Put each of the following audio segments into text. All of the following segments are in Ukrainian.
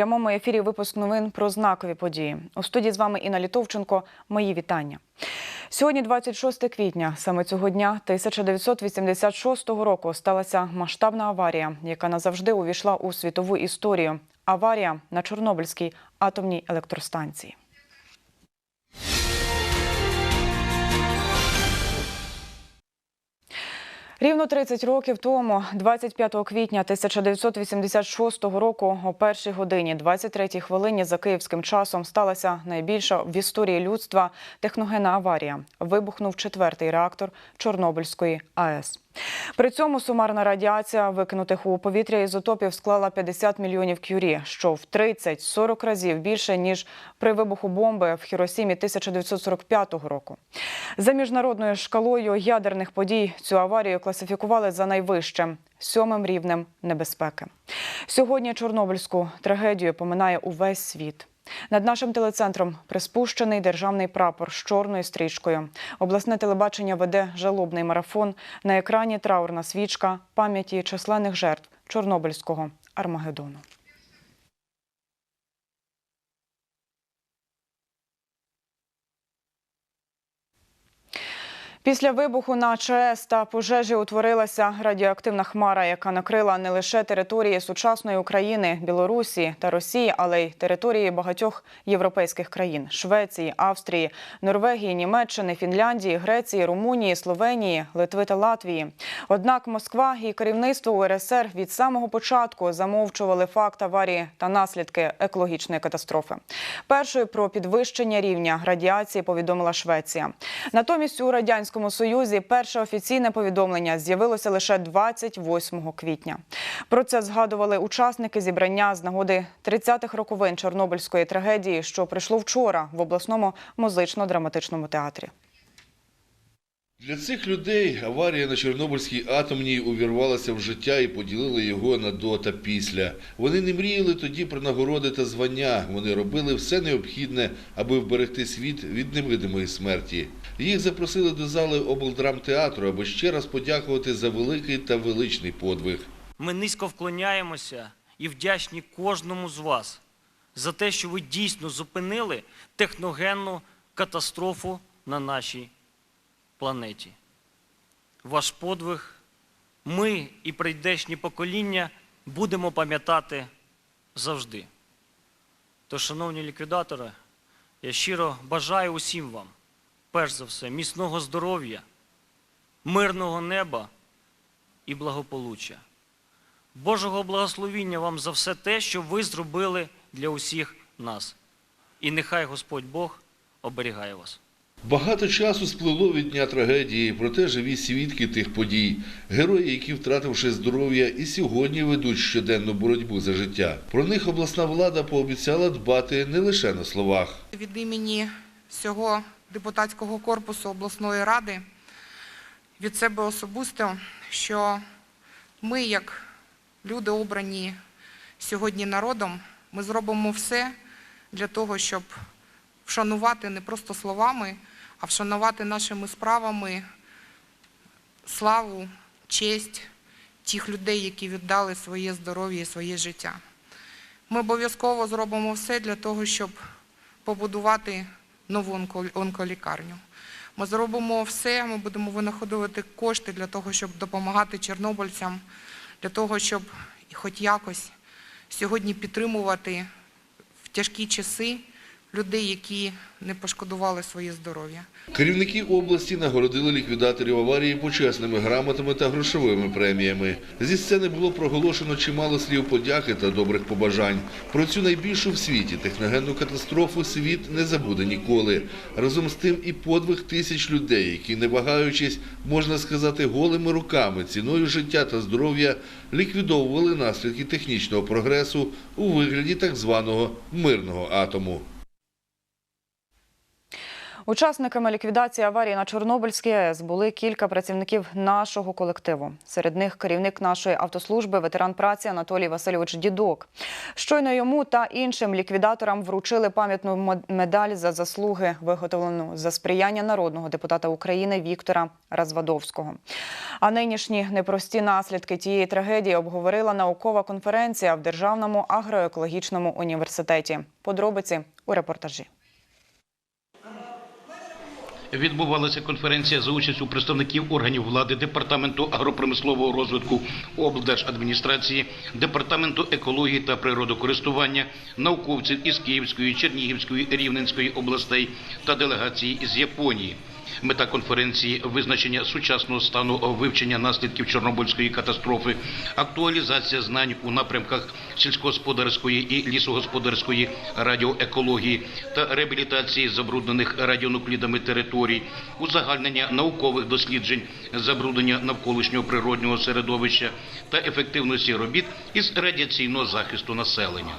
прямому ефірі випуск новин про знакові події. У студії з вами Інна Літовченко. Мої вітання. Сьогодні, 26 квітня, саме цього дня 1986 року сталася масштабна аварія, яка назавжди увійшла у світову історію. Аварія на Чорнобильській атомній електростанції. Рівно 30 років тому, 25 квітня 1986 року, о першій годині 23 хвилині за київським часом сталася найбільша в історії людства техногенна аварія. Вибухнув четвертий реактор Чорнобильської АЕС. При цьому сумарна радіація викинутих у повітря ізотопів склала 50 мільйонів кюрі, що в 30-40 разів більше ніж при вибуху бомби в Хіросімі 1945 року. За міжнародною шкалою ядерних подій цю аварію класифікували за найвищим сьомим рівнем небезпеки. Сьогодні Чорнобильську трагедію поминає увесь світ. Над нашим телецентром приспущений державний прапор з чорною стрічкою. Обласне телебачення веде жалобний марафон. На екрані траурна свічка пам'яті численних жертв Чорнобильського Армагеддону. Після вибуху на ЧАЕС та пожежі утворилася радіоактивна хмара, яка накрила не лише території сучасної України, Білорусі та Росії, але й території багатьох європейських країн Швеції, Австрії, Норвегії, Німеччини, Фінляндії, Греції, Румунії, Словенії, Литви та Латвії. Однак Москва і керівництво УРСР від самого початку замовчували факт аварії та наслідки екологічної катастрофи. Першою про підвищення рівня радіації повідомила Швеція. Натомість у радянському Союзі перше офіційне повідомлення з'явилося лише 28 квітня. Про це згадували учасники зібрання з нагоди 30-х роковин Чорнобильської трагедії, що прийшло вчора в обласному музично-драматичному театрі. Для цих людей аварія на Чорнобильській атомній увірвалася в життя і поділила його на до та після. Вони не мріяли тоді про нагороди та звання. Вони робили все необхідне, аби вберегти світ від невидимої смерті. Їх запросили до зали облдрамтеатру, аби ще раз подякувати за великий та величний подвиг. Ми низько вклоняємося і вдячні кожному з вас за те, що ви дійсно зупинили техногенну катастрофу на нашій планеті. Ваш подвиг ми і прийдешні покоління будемо пам'ятати завжди. Тож, шановні ліквідатори, я щиро бажаю усім вам, перш за все, міцного здоров'я, мирного неба і благополуччя. Божого благословіння вам за все те, що ви зробили для усіх нас. І нехай Господь Бог оберігає вас. Багато часу сплило від дня трагедії, проте живі свідки тих подій, герої, які, втративши здоров'я, і сьогодні ведуть щоденну боротьбу за життя. Про них обласна влада пообіцяла дбати не лише на словах. від імені всього депутатського корпусу обласної ради від себе особисто, що ми, як люди обрані сьогодні народом, ми зробимо все для того, щоб вшанувати не просто словами, а вшанувати нашими справами славу, честь тих людей, які віддали своє здоров'я і своє життя. Ми обов'язково зробимо все для того, щоб побудувати нову онколікарню. Ми зробимо все, ми будемо винаходувати кошти для того, щоб допомагати чорнобильцям, для того, щоб хоч якось сьогодні підтримувати в тяжкі часи людей, які не пошкодували своє здоров'я. Керівники області нагородили ліквідаторів аварії почесними грамотами та грошовими преміями. Зі сцени було проголошено чимало слів подяки та добрих побажань. Про цю найбільшу в світі техногенну катастрофу світ не забуде ніколи. Разом з тим і подвиг тисяч людей, які, не вагаючись, можна сказати, голими руками, ціною життя та здоров'я, ліквідовували наслідки технічного прогресу у вигляді так званого мирного атому. Учасниками ліквідації аварії на Чорнобильській АЕС були кілька працівників нашого колективу. Серед них керівник нашої автослужби, ветеран праці Анатолій Васильович Дідок. Щойно йому та іншим ліквідаторам вручили пам'ятну медаль за заслуги, виготовлену за сприяння народного депутата України Віктора Развадовського. А нинішні непрості наслідки тієї трагедії обговорила наукова конференція в Державному агроекологічному університеті. Подробиці у репортажі. Відбувалася конференція за участю представників органів влади, департаменту агропромислового розвитку облдержадміністрації, департаменту екології та природокористування, науковців із Київської, Чернігівської, Рівненської областей та делегації із Японії. Мета конференції визначення сучасного стану вивчення наслідків Чорнобильської катастрофи, актуалізація знань у напрямках сільськогосподарської і лісогосподарської радіоекології та реабілітації забруднених радіонуклідами територій, узагальнення наукових досліджень забруднення навколишнього природнього середовища та ефективності робіт із радіаційного захисту населення.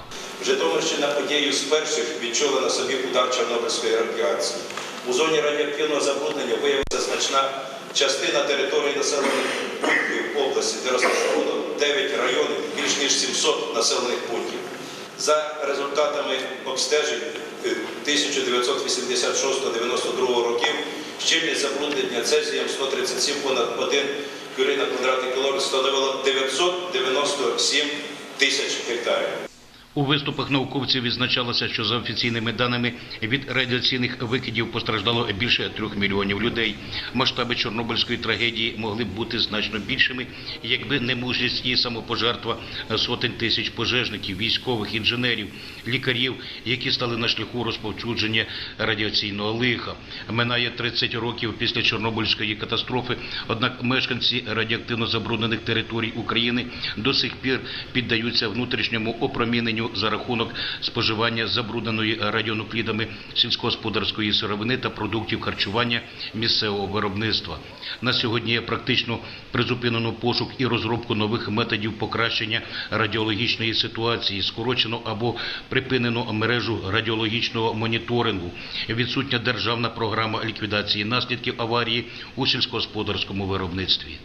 Житомирщина однією з перших відчула на собі удар Чорнобильської радіації. У зоні радіоактивного забруднення виявилася значна частина території населених пунктів області, де розташовано 9 районів, більш ніж 700 населених пунктів. За результатами обстежень е, 1986-92 років щільність забруднення цезієм 137 понад 1 кюрі на квадратний кілометр становила 997 тисяч гектарів. У виступах науковців відзначалося, що за офіційними даними від радіаційних викидів постраждало більше трьох мільйонів людей. Масштаби Чорнобильської трагедії могли б бути значно більшими, якби не мужність і самопожертва сотень тисяч пожежників, військових, інженерів, лікарів, які стали на шляху розповсюдження радіаційного лиха. Минає 30 років після Чорнобильської катастрофи, однак мешканці радіоактивно забруднених територій України до сих пір піддаються внутрішньому опроміненню за рахунок споживання забрудненої радіонуклідами сільськогосподарської сировини та продуктів харчування місцевого виробництва. На сьогодні практично призупинено пошук і розробку нових методів покращення радіологічної ситуації, скорочено або припинено мережу радіологічного моніторингу. Відсутня державна програма ліквідації наслідків аварії у сільськогосподарському виробництві.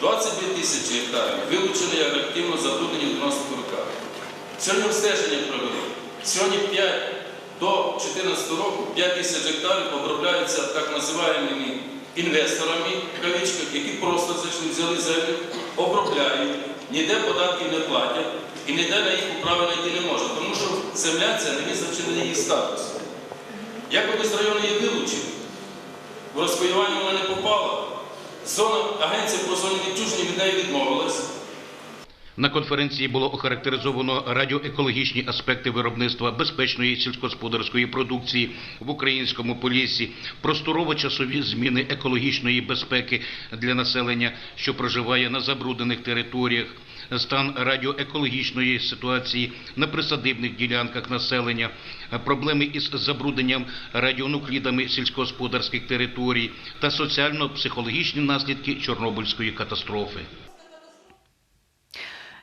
22 тисячі гектарів вилучені як активно забруднені в 90-х роках. Сьогодні обстеження провели. Сьогодні 5 до 2014 року 5 тисяч гектарів обробляються так називаємо інвесторами, в кавичках, які просто зайшли, взяли землю, обробляють, ніде податків не платять і ніде на їх управи знайти не можна, тому що земля це не визначений її статус. Якось район її вилучив, в розпаювання вона не попала. Зона агенція по зоні відчуження від неї відмовилась. На конференції було охарактеризовано радіоекологічні аспекти виробництва безпечної сільськогосподарської продукції в українському поліссі, просторово-часові зміни екологічної безпеки для населення, що проживає на забруднених територіях, стан радіоекологічної ситуації на присадибних ділянках населення, проблеми із забрудненням радіонуклідами сільськогосподарських територій та соціально-психологічні наслідки Чорнобильської катастрофи.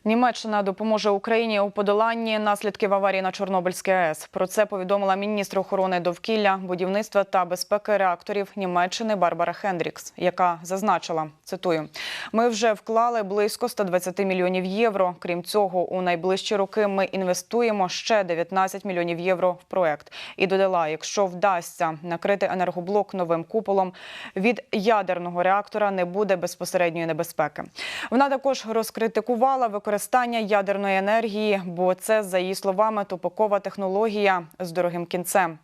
Німеччина допоможе Україні у подоланні наслідків аварії на Чорнобильській АЕС. Про це повідомила міністр охорони довкілля, будівництва та безпеки реакторів Німеччини Барбара Хендрікс, яка зазначила, цитую, ми вже вклали близько 120 мільйонів євро. Крім цього, у найближчі роки ми інвестуємо ще 19 мільйонів євро в проект. І додала, якщо вдасться накрити енергоблок новим куполом, від ядерного реактора не буде безпосередньої небезпеки. Вона також розкритикувала використання ядерної енергії, бо це, за її словами, тупокова технологія з дорогим кінцем.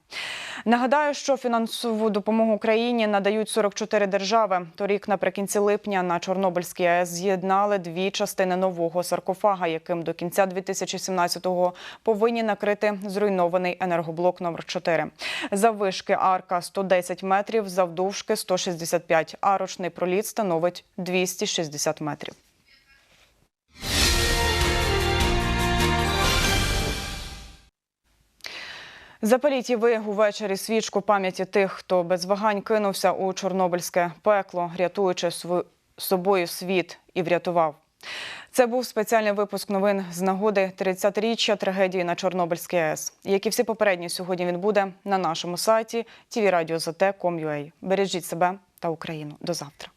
Нагадаю, що фінансову допомогу Україні надають 44 держави. Торік, наприкінці липня, на Чорнобильській АЕС з'єднали дві частини нового саркофага, яким до кінця 2017-го повинні накрити зруйнований енергоблок номер 4 Заввишки арка 110 метрів, завдовжки 165, а ручний проліт становить 260 метрів. Запаліть і ви увечері свічку пам'яті тих, хто без вагань кинувся у чорнобильське пекло, рятуючи сво- собою світ і врятував. Це був спеціальний випуск новин з нагоди 30-річчя трагедії на Чорнобильській АЕС. Як і всі попередні, сьогодні він буде на нашому сайті tvradio.zt.com.ua. Бережіть себе та Україну. До завтра.